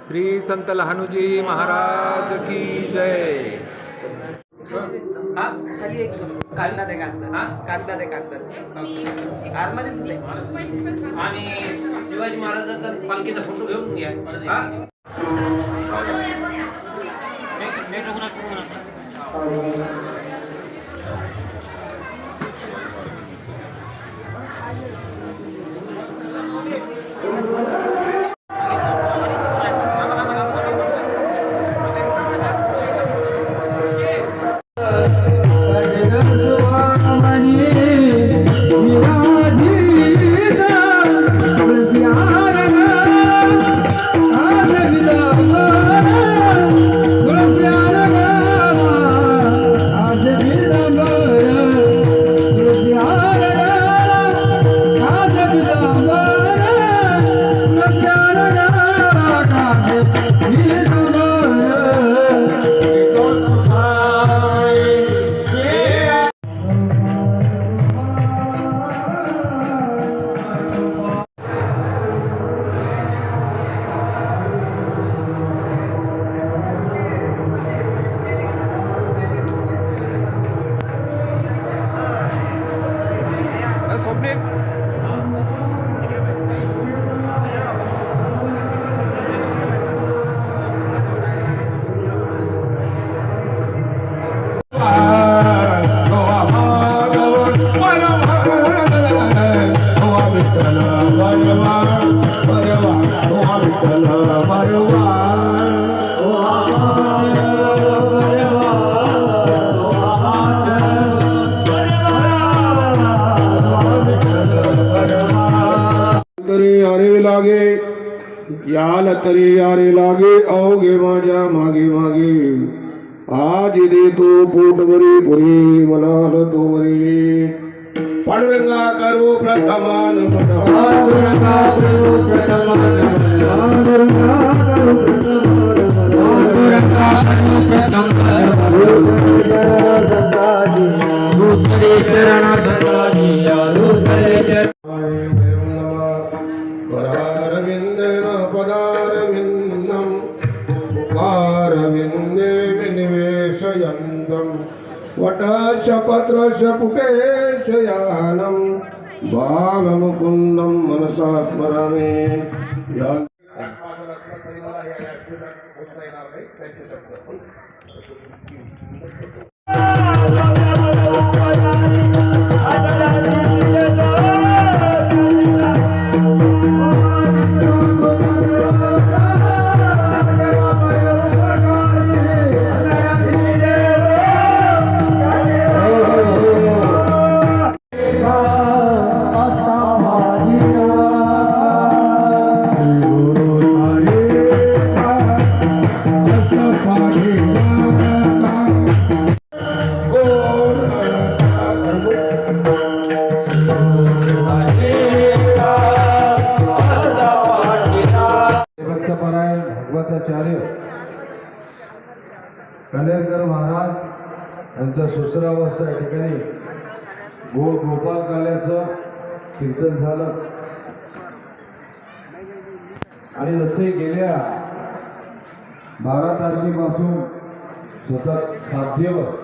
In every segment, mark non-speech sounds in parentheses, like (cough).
श्री संत लहानूजी महाराज की जय. हा खाली एक कागदा ते कागदा कागदा ते कागदा आतमध्ये दिसले. आणि शिवाजी महाराजांचा पालखीचा फोटो घेऊन घ्या हा? नेट- नेट रघुनाथ वटशपत्रशपुकेशयानं बालमुकुन्दं मनसा स्मरामि Спасибо. कनेरकर महाराज यांचं सुसरावस्था या ठिकाणी गो गोपाल काल्याचं कीर्तन झालं. आणि जसे गेल्या बारा तारखेपासून सतत सात दिवस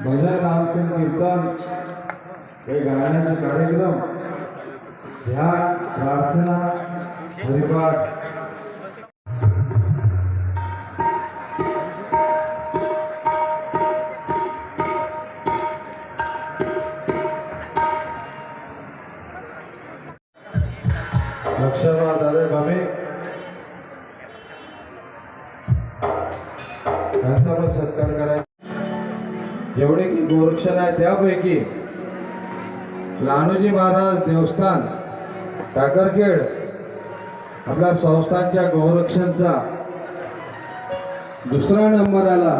भजन नामसेन कीर्तन हे गाण्याचे कार्यक्रम ध्यान प्रार्थना हरिपाठ लक्षणा दादा बाबे. त्यांचा पण सत्कार करायचा. जेवढे की गोरक्षण आहे त्यापैकी. लहानोजी महाराज देवस्थान टाकरखेड आपल्या संस्थांच्या गोरक्षणचा दुसरा नंबर आला.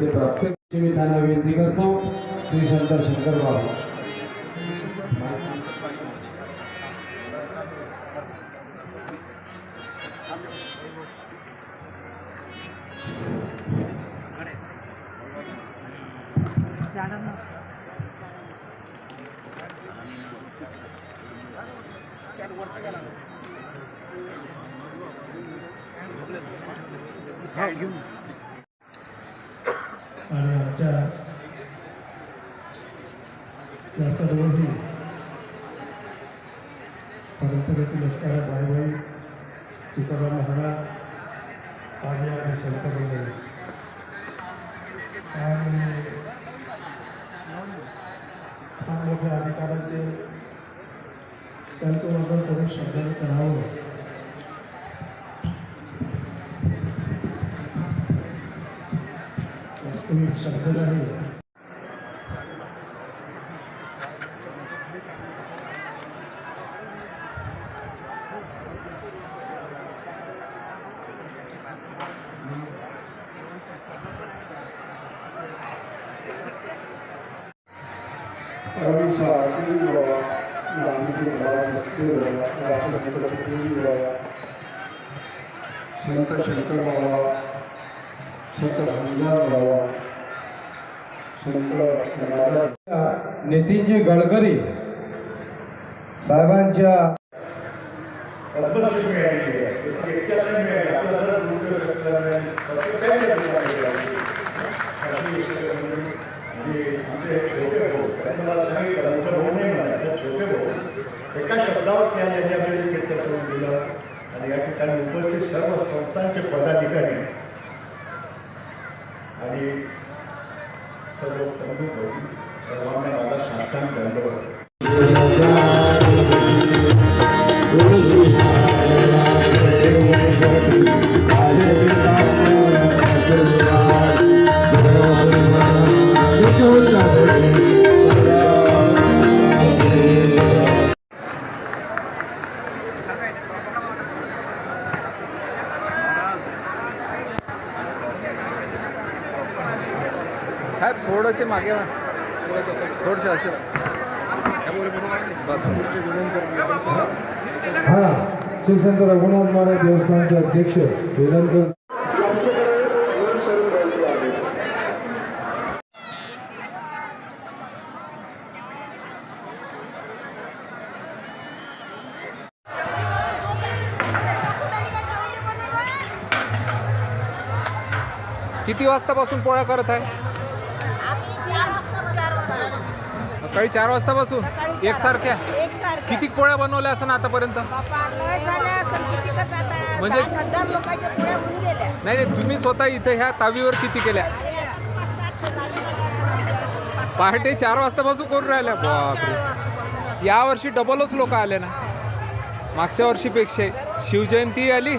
ते प्रत्येक मी विनंती करतो. श्री संत शंकर बाबा आणि आमच्या या सर्वही परंपरेतील असणाऱ्या बाईबाई तुकाराम महाराज आणि आणि त्यांचं वर्णन करून शब्दाने करावं वास्तविक शब्द नाही रवी सारखी बाबा गांधी संत शंकर बाबा संत भांडार बाबा संत नितीनजी गडकरी साहेबांच्या पद्मश्री आहे. मिळाली आपला जरा म्हणजे आमचे छोटे भाऊ कारण मला सांगितलं मोठे भाऊ नाही म्हणा तर छोटे भाऊ. एका शब्दावर त्या यांनी आपल्याला कीर्तन करून दिलं आणि या ठिकाणी उपस्थित सर्व संस्थांचे पदाधिकारी आणि सर्व बंधू भाऊ सर्वांना माझा साष्टांग दंडवत. साहेब थोडंसे मागे. थोडसे असे. हा श्री संत रघुनाथ महाराज देवस्थानचे अध्यक्ष वेलणकर. किती वाजतापासून पोळ्या करत आहे? सकाळी चार वाजतापासून? एकसारख्या? एकसारख्या. किती पोळ्या बनवल्या असं आतापर्यंत? बापा लय झाल्या असं. किती का जाता म्हणजे- दहा हजार लोकांच्या पुढे होऊन गेल्या. नाही नाही तुम्ही स्वतः इथं ह्या तावीवर किती केल्या? पहाटे चार वाजतापासून करून राहिल्या बापरे. या वर्षी डबलच लोक आले ना. मागच्या वर्षीपेक्षा शिवजयंती आली.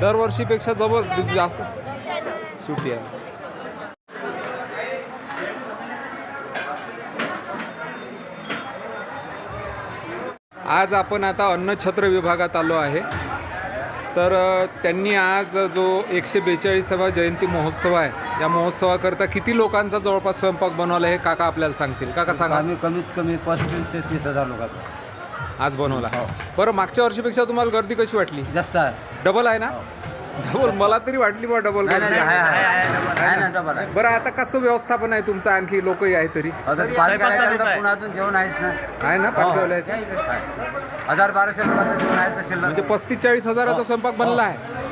दरवर्षीपेक्षा जबर जास्त. सुट्टी आहे आज आपण आता अन्नछत्र विभागात आलो आहे. तर त्यांनी आज जो एकशे बेचाळीसावा जयंती महोत्सव आहे या महोत्सवाकरता किती लोकांचा जवळपास स्वयंपाक बनवला हे काका आपल्याला सांगतील. काका सांगा. आम्ही कमीत कमी पस्तीस ते तीस हजार लोकांचा. आज बनवला. बरं मागच्या वर्षीपेक्षा तुम्हाला गर्दी कशी वाटली? जास्त आहे. डबल आहे ना? डबल मला तरी वाटली बा डबल नाही, नाही, आहे, आहे, गर्दी आहे ना डबल आहे बरं आता कसं व्यवस्थापन आहे तुमचं? आणखी लोकही आहे तरी. आता जेवण आहेच ना. आहे ना हो. पाठवल्याचे हजार बाराशे लोकांचं जेवण आहे तर शिल्लक म्हणजे पस्तीस चाळीस हजाराचा स्वयंपाक बनला आहे.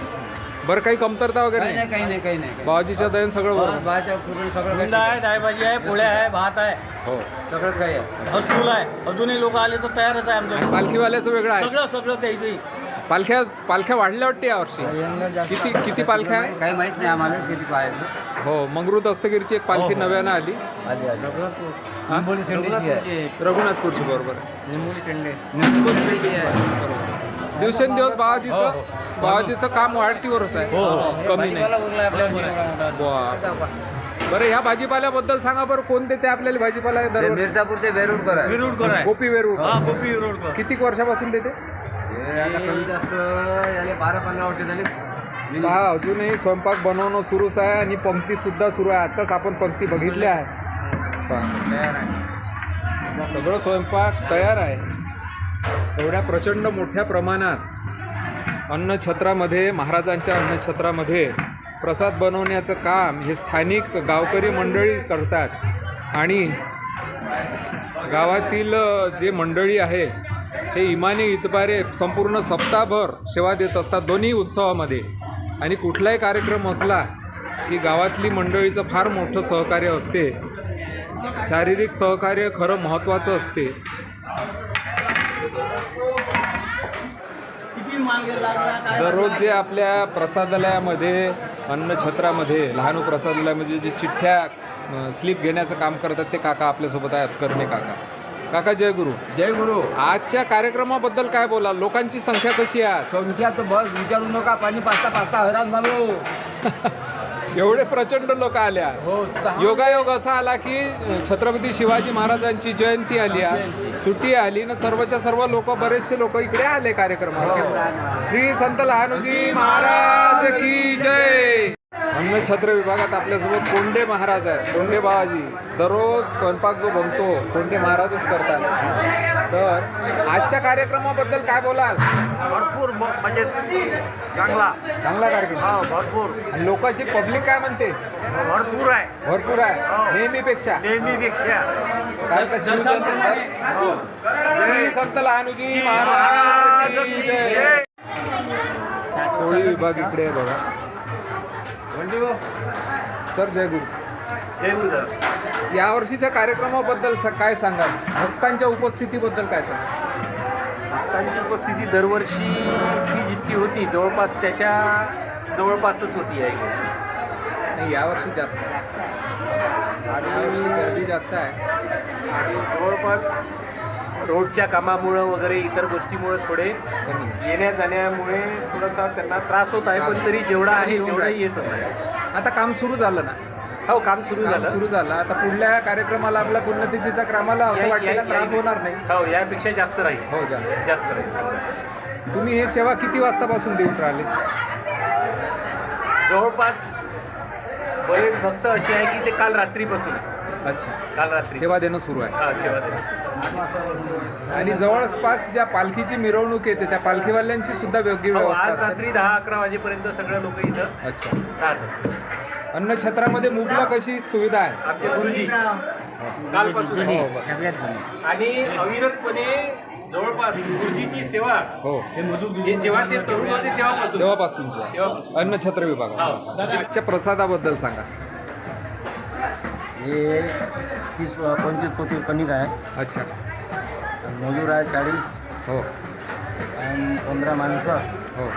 बरं काही कमतरता वगैरे काही नाही नाही काही नाही काही नाही. बाबाजीच्या दयन सगळं बरोबर. बाहेरच्या पूर्ण सगळं काही आहे डाळभाजी आहे पोळ्या आहे. भात आहे. हो. सगळंच काही आहे. हसूल आहे. अजूनही लोक आले तर तयारच आहे आमचं आणि पालखीवाल्याचं वेगळं आहे. सगळं सगळं द्यायचं पालख्या पालख्या वाढल्या वाटते यावर्षी किती किती पालख्या आहे? काही माहीत नाही आम्हाला किती पाहायचं हो मंगरू दस्तगिरीची एक पालखी नव्यानं आली. आधी आधी निंबोली शेंडीची आहे. रघुनाथपूरची बरोबर. आहे. निंबोली शेंडे. निंबोली शेंडीची आहे. बरोबर. दिवसेंदिवस बाबाजीचं बाबाजीचं काम वाढतीवरच आहे. कमी नाही. बरं ह्या भाजीपाल्याबद्दल सांगा बरं कोणते ते आपल्याला भाजीपाला दरवर्षी? मिरजापूरचे वेरूडकर आहे गोपी वेरूळ. किती वर्षापासून देते? हे कमी जास्त याले बारा पंधरा वर्ष पहा अजूनही स्वयंपाक बनवणं सुरूच आहे आणि पंक्ती सुद्धा सुरू आहे. आताच आपण पंक्ती बघितल्या आहे. पहा. सगळं स्वयंपाक तयार आहे. एवढ्या प्रचंड मोठ्या प्रमाणात अन्नछत्रामध्ये महाराजांच्या अन्नछत्रामध्ये प्रसाद बनवण्याचं काम हे स्थानिक गावकरी मंडळी करतात. आणि गावातील जे मंडळी आहे हे इमानी इतबारे संपूर्ण सप्ताहभर सेवा देत असतात दोन्ही उत्सवामध्ये. आणि कुठलाही कार्यक्रम असला की गावातली मंडळीचं फार मोठं सहकार्य असते. शारीरिक सहकार्य खरं महत्त्वाचं असते. दररोज जे आपल्या प्रसादालयामध्ये अन्नछत्रामध्ये लहानू प्रसादालयामध्ये जे चिठ्ठ्या स्लिप घेण्याचं काम करतात ते काका आपल्यासोबत आहेत करणे काका. काका जय गुरु. जय गुरु. आजच्या कार्यक्रमाबद्दल काय बोला लोकांची संख्या कशी आहे? संख्या तर बस विचारू नका. पाणी पाचता पाचता हैराण झालो. (laughs) एवढे प्रचंड लोक आल्या. हो योगायोग असा आला की छत्रपती शिवाजी महाराजांची जयंती आली आहे. सुट्टी आली ना सर्वच्या सर्व लोक बरेचसे लोक इकडे आले कार्यक्रमाला. श्री संत लहानूजी महाराज की जय. अन्न छत्र विभागात आपल्यासोबत कोंडे महाराज आहेत. कोंडे बाबाजी दररोज स्वयंपाक जो बनतो कोंडे महाराजच करतात. तर आजच्या कार्यक्रमाबद्दल काय बोलाल? भरपूर म्हणजे चांगला. चांगला कार्यक्रम. भरपूर. आणि लोकांची पब्लिक काय म्हणते? भरपूर आहे. भरपूर आहे. नेहमीपेक्षा. नेहमीपेक्षा. काय का शिवजयंती श्री संत लहानूजी महाराज कोळी विभाग इकडे आहे बघा. सर जय गुरु. या वर्षीच्या कार्यक्रमाबद्दल स- काय सांगाल? भक्तांच्या उपस्थितीबद्दल काय सांगाल? भक्तांची उपस्थिती दरवर्षी ती जितकी होती जवळपास त्याच्या जवळपासच होती या वर्षी. नाही यावर्षी जास्त आहे. आणि यावर्षी गर्दी जास्त आहे. आणि जवळपास रोडच्या कामामुळं वगैरे इतर गोष्टीमुळे थोडे. येण्या जाण्यामुळे थोडासा त्यांना त्रास होत आहे पण तरी जेवढा आहे येऊन तेवढा राहील. येतच आहे आता काम सुरू झालं ना हो काम सुरू झालं सुरू झालं आता पुढल्या कार्यक्रमाला आपल्या पुण्यतिथीचा क्रमाला असं वाटतं त्रास होणार नाही हो यापेक्षा जास्त राहील हो जास्त जास्त राहील. तुम्ही हे सेवा किती वाजतापासून देऊन राहिले जवळपास बरेच भक्त असे आहे की ते काल रात्रीपासून आहे. अच्छा. काल रात्री. सेवा देणं सुरू आहे. हा सेवा. आणि जवळपास ज्या पालखीची मिरवणूक येते त्या पालखीवाल्यांची सुद्धा वेगळी हो, व्यवस्था आज असते. रात्री दहा अकरा वाजेपर्यंत सगळे लोक इथं अच्छा. राहतात. अन्नछत्रामध्ये मुबलक अशी सुविधा आहे. आमचे गुरुजी. कालपासून. आहे. हो, बरं. आणि अविरतपणे जवळपास गुरुजीची सेवा हो. हे जेव्हा ते तरुण होते तेव्हापासून. तेव्हापासूनची. आहे. तेव्हापासून अन्नछत्र विभाग हो. आजच्या प्रसादाबद्दल सांगा. हे तीस पंचवीस पोती कणिक आहे. अच्छा. मजूर आहे चाळीस. हो. आणि पंधरा माणसं. हो.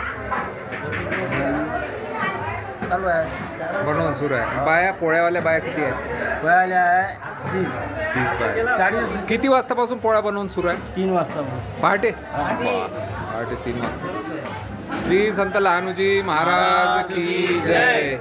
चालू आहे. बनवून सुरू आहे. बाया पोळ्यावाल्या बाया किती आहेत? पोळ्याला आहे तीस. तीस बाया. चाळीस. किती वाजतापासून पोळ्या बनवून सुरू आहे? तीन वाजता पहाटे. पहाटे तीन वाजता. श्री संत लहानूजी महाराज की जय.